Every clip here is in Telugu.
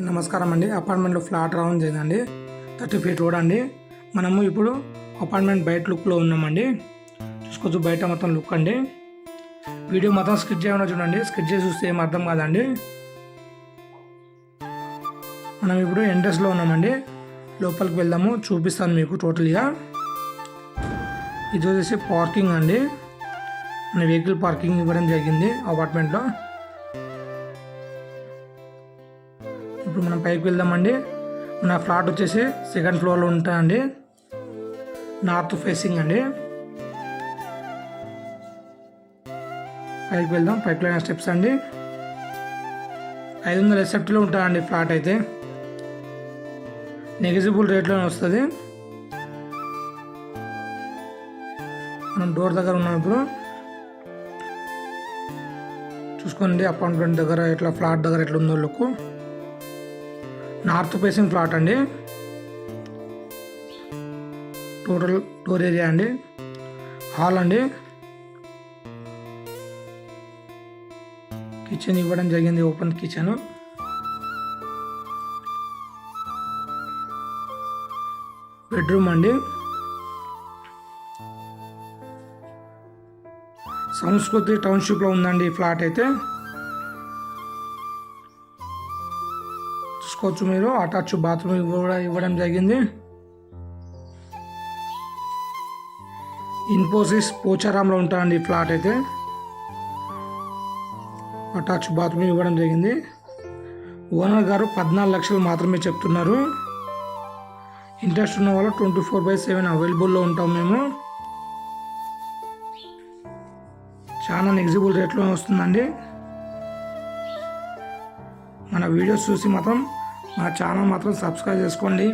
నమస్కారం అండి. అపార్ట్మెంట్లో ఫ్లాట్ రావడం జరిగిందండి థర్టీ ఫీట్ రోడ్ అండి. మనము ఇప్పుడు అపార్ట్మెంట్ బయట లుక్లో ఉన్నామండి. చూసుకోవచ్చు బయట మొత్తం లుక్ అండి. వీడియో మొత్తం స్కిట్ చేయకుండా చూడండి. స్కిట్ చేసి చూస్తే ఏం అర్థం కాదండి. మనం ఇప్పుడు ఎంట్రెన్స్లో ఉన్నామండి. లోపలికి వెళ్దాము. చూపిస్తాను మీకు టోటల్గా. ఇది వచ్చేసి పార్కింగ్ అండి. వెహికల్ పార్కింగ్ ఇవ్వడం జరిగింది అపార్ట్మెంట్లో. ఇప్పుడు మనం పైకి వెళ్దామండి. మన ఫ్లాట్ వచ్చేసి సెకండ్ ఫ్లోర్లో ఉంటాయండి నార్త్ ఫేసింగ్ అండి. పైకి వెళ్దాం. పైకి వెళ్ళిన స్టెప్స్ అండి. ఐదు వందల ఎసెప్ట్లో ఉంటాయండి ఫ్లాట్ అయితే. నెగిజిబుల్ రేట్లోనే వస్తుంది. మనం డోర్ దగ్గర ఉన్నాం ఇప్పుడు. చూసుకోండి. అపార్ట్మెంట్ దగ్గర ఎట్లా ఫ్లాట్ దగ్గర ఎట్లా ఉందో లుక్ నార్త్ ఫేసింగ్ ఫ్లాట్ అండి. టోటల్ డోర్ ఏరియా అండి. హాల్ అండి. కిచెన్ ఇవ్వడం జరిగింది. Open kitchen. బెడ్రూమ్ అండి. సంస్కృతి టౌన్షిప్లో ఉందండి ఈ ఫ్లాట్ అయితే. చూసుకోవచ్చు మీరు అటాచ్ బాత్రూమ్ కూడా ఇవ్వడం జరిగింది. ఇన్ఫోసిస్ పోచారాంలో ఉంటారండి ఈ ఫ్లాట్ అయితే. అటాచ్ బాత్రూమ్ ఇవ్వడం జరిగింది. ఓనర్ గారు పద్నాలుగు లక్షలు మాత్రమే చెప్తున్నారు. ఇంట్రెస్ట్ ఉన్న వాళ్ళు ట్వంటీ ఫోర్ బై సెవెన్ అవైలబుల్లో ఉంటాం మేము. చాలా నెగ్జిబుల్ రేట్లో వస్తుందండి. మన వీడియోస్ చూసి మాత్రం మా ఛానల్ మాత్రం సబ్స్క్రైబ్ చేసుకోండి.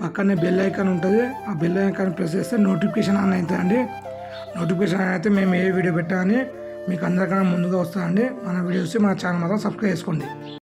పక్కనే బెల్ ఐకాన్ ఉంటుంది. ఆ బెల్ ఐకాన్ ప్రెస్ చేస్తే నోటిఫికేషన్ ఆన్ అండి నోటిఫికేషన్ ఆన్ అయితే మేము ఏ వీడియో పెట్టామని మీకు అందరికన్నా ముందుగా వస్తుందండి. మన వీడియోస్ మా ఛానల్ మాత్రం సబ్స్క్రైబ్ చేసుకోండి.